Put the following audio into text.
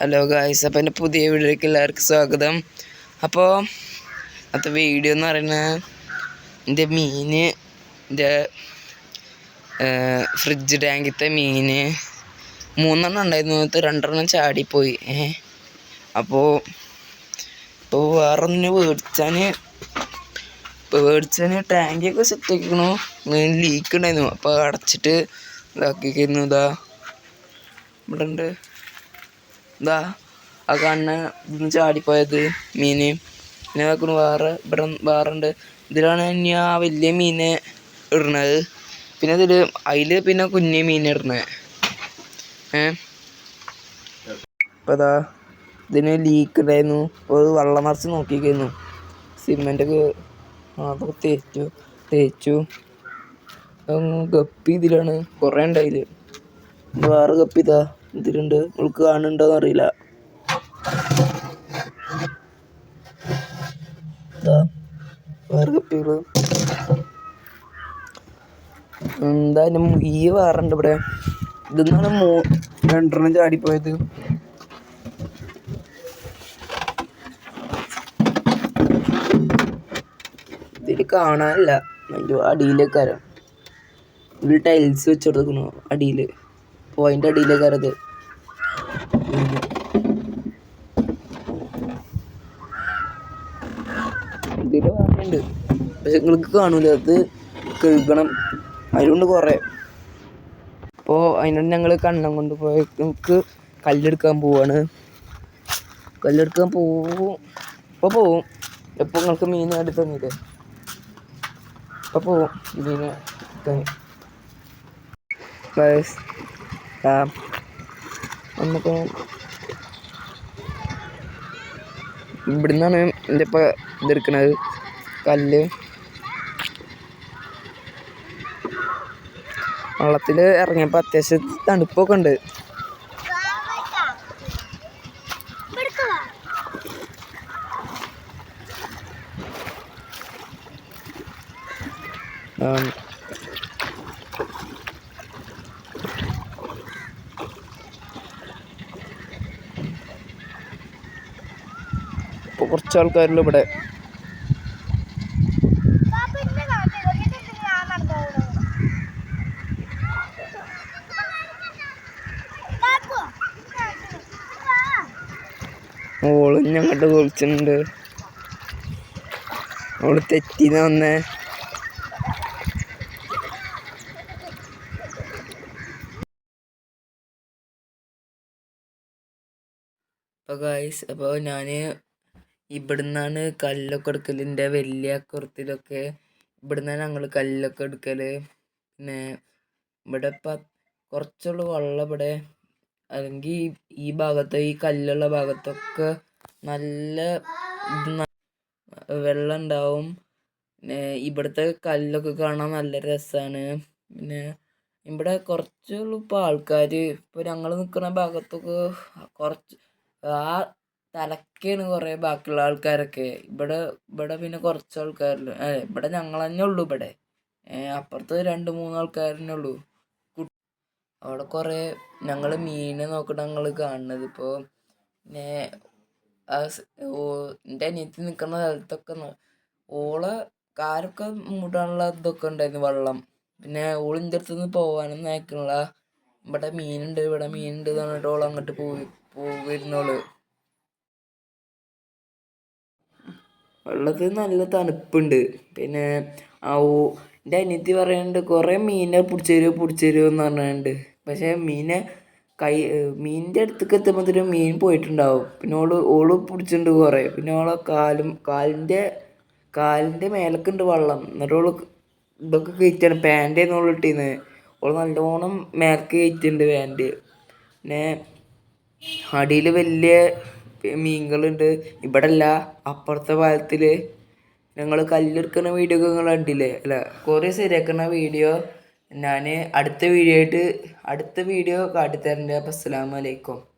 Hello guys അപ്പോൾ എന്റെ പുതിയ വീഡിയോയിലേക്ക് എല്ലാവർക്കും സ്വാഗതം. അപ്പോൾ അത്ത വീഡിയോ എന്ന് പറയുന്നത് എന്റെ മീൻ എന്റെ ഫ്രിഡ്ജ് ടാങ്കിത്തെ മീൻ മൂന്നെണ്ണം ഉണ്ടായിരുന്നു. രണ്ടെണ്ണം ചാടിപ്പോയി. ഏ അപ്പോൾ ഇപ്പോൾ വേറൊന്നിന് മേടിച്ചാൽ ഇപ്പോൾ മേടിച്ചാൽ ടാങ്കിയൊക്കെ സെറ്റ് മീൻ ലീക്ക് ഉണ്ടായിരുന്നു. അപ്പോൾ അടച്ചിട്ട് ഇതാക്കിക്കുന്നു ഇതാ ഇവിടെ ഉണ്ട് ഇതാ ആ കണ്ണ് ഇന്ന് ചാടിപ്പോയത് മീന്. പിന്നെ നോക്കണു വേറെ ഇവിടെ വേറെ ഉണ്ട് ഇതിലാണ് ഇനി ആ വലിയ മീനെ ഇടുന്നത്. പിന്നെ ഇതിൽ അതിൽ പിന്നെ കുഞ്ഞു മീൻ ഇടുന്നത്. ഏ? അപ്പോൾ അതാ ഇതിന് ലീക്ക് ഉണ്ടായിരുന്നു അപ്പോൾ വെള്ളം നിറച്ച് നോക്കിക്കായിരുന്നു സിമെന്റൊക്കെ അതൊക്കെ തേച്ചു തേച്ചു. ഗപ്പി ഇതിലാണ്. കുറേ ഉണ്ടായിൽ വേറെ ഗപ്പിതാ ഇതിലുണ്ട്. നിങ്ങൾക്ക് കാണുന്നുണ്ടോന്ന് അറിയില്ല. എന്തായാലും ഈ വേറുണ്ട് ഇവിടെ? ഇതെന്നാണ് മൂ രണ്ടെണ്ണം ചാടിപ്പോയത്? ഇതിൽ കാണാനില്ല. അടിയിലേക്കാരം. ഇതിൽ ടൈൽസ് വെച്ചെടുക്കണു അടിയിൽ പോയിന്റ് അതിന്റെ അടിയിലേക്കാരം അത് ഇതിൽ വേറെയുണ്ട് പക്ഷെ നിങ്ങൾക്ക് കാണൂല. അത് കഴുകണം. അതിലുണ്ട് കുറേ. അപ്പോൾ അതിനോട് ഞങ്ങൾ കണ്ണം കൊണ്ട് പോയി നമുക്ക് കല്ലെടുക്കാൻ പോവാണ്. കല്ലെടുക്കാൻ പോവും. ഇപ്പോൾ പോവും. എപ്പോൾ നിങ്ങൾക്ക് മീൻ എടുത്ത് തന്നില്ലേ? അപ്പോൾ പോവും. മീനെ എടുക്കാൻ ആ. നമുക്ക് ഇവിടുന്നാണ് എന്റെ ഇപ്പം ഇതെടുക്കണത്? കല്ല്. വള്ളത്തിൽ ഇറങ്ങിയപ്പോൾ അത്യാവശ്യം തണുപ്പൊക്കെ ഉണ്ട് ആ, കുറച്ച് ആൾക്കാരുണ്ട് ഇവിടെ. ഓൾ ഞങ്ങട്ട് കുളിച്ചിട്ടുണ്ട് ഓൾ തെറ്റിന്ന് വന്നേ. അപ്പോൾ ഗായ്സ് അപ്പോൾ ഞാൻ ഇവിടുന്നാണ് കല്ലൊക്കെ എടുക്കൽ എന്റെ വലിയ കുർത്തിലൊക്കെ ഇവിടുന്നാണ് ഞങ്ങൾ കല്ലൊക്കെ എടുക്കൽ പിന്നെ ഇവിടെ ഇപ്പം കുറച്ചുള്ളൂ വെള്ളം ഇവിടെ അല്ലെങ്കിൽ ഈ ഭാഗത്ത് ഈ കല്ലുള്ള ഭാഗത്തൊക്കെ നല്ല വെള്ളം ഉണ്ടാവും. പിന്നെ ഇവിടുത്തെ കല്ലൊക്കെ കാണാൻ നല്ല രസമാണ് പിന്നെ ഇവിടെ കുറച്ചുള്ളൂ ഇപ്പോൾ ആൾക്കാർ ഇപ്പോൾ ഞങ്ങൾ നിൽക്കുന്ന ഭാഗത്തൊക്കെ കുറച്ച് ആ തലക്കാണ് കുറേ ബാക്കിയുള്ള ആൾക്കാരൊക്കെ. ഇവിടെ ഇവിടെ പിന്നെ കുറച്ച് ആൾക്കാരില്ല ഇവിടെ ഞങ്ങൾ തന്നെ ഉള്ളൂ ഇവിടെ അപ്പുറത്ത് രണ്ട് മൂന്ന് ആൾക്കാർ തന്നെ ഉള്ളൂ അവിടെ കുറേ ഞങ്ങൾ മീനെ നോക്കിയിട്ട് ഞങ്ങൾ കാണുന്നത് ഇപ്പോൾ എന്റെ അനിയത്തി നിൽക്കുന്ന സ്ഥലത്തൊക്കെ ഓളെ കാരൊക്കെ മൂടാനുള്ള ഇതൊക്കെ ഉണ്ടായിരുന്നു വെള്ളം. പിന്നെ ഓളിന്റെ അടുത്ത് നിന്ന് പോകാനൊന്നും അയക്കണില്ല ഇവിടെ മീനുണ്ട് ഇവിടെ മീനുണ്ട് എന്ന് പറഞ്ഞിട്ട് ഓൾ അങ്ങോട്ട് പോയി പോയിരുന്നോൾ വെള്ളത്തിൽ നല്ല തണുപ്പുണ്ട്. പിന്നെ ആ ഓ എന്റെ അനിയത്തി പറയുന്നുണ്ട് കുറേ മീനെ പിടിച്ച് തരുമോ തരുമോ എന്ന് പറഞ്ഞിട്ടുണ്ട്. പക്ഷേ മീനെ കൈ മീനിന്റെ അടുത്തേക്ക് എത്തുമ്പോഴത്തേനും മീൻ പോയിട്ടുണ്ടാവും. പിന്നെ ഓൾ ഓൾ പിടിച്ചിട്ടുണ്ട് കുറേ. പിന്നെ ഓളെ കാലും കാലിന്റെ കാലിന്റെ മേലക്കുണ്ട് വെള്ളം. എന്നിട്ട് ഓൾ ഇതൊക്കെ കയറ്റാണ് പാന്റായിരുന്നു ഓൾ ഇട്ടിന്ന്. ഓൾ നല്ലോണം മേലക്ക് കയറ്റുന്നുണ്ട് പാന്റ് പിന്നെ അടിയിൽ വലിയ മീനുകളുണ്ട് ഇവിടെ അല്ല അപ്പുറത്തെ പാലത്തിൽ ഞങ്ങൾ കല്ലെടുക്കുന്ന വീഡിയോ ഒക്കെ നിങ്ങൾ കണ്ടില്ലേ അല്ല കുറേ ശരിയാക്കുന്ന വീഡിയോ ഞാൻ അടുത്ത വീഡിയോ ആയിട്ട് അടുത്ത വീഡിയോ കാട്ടിത്തരണ്ട്. അപ്പം അസ്സലാമലൈക്കും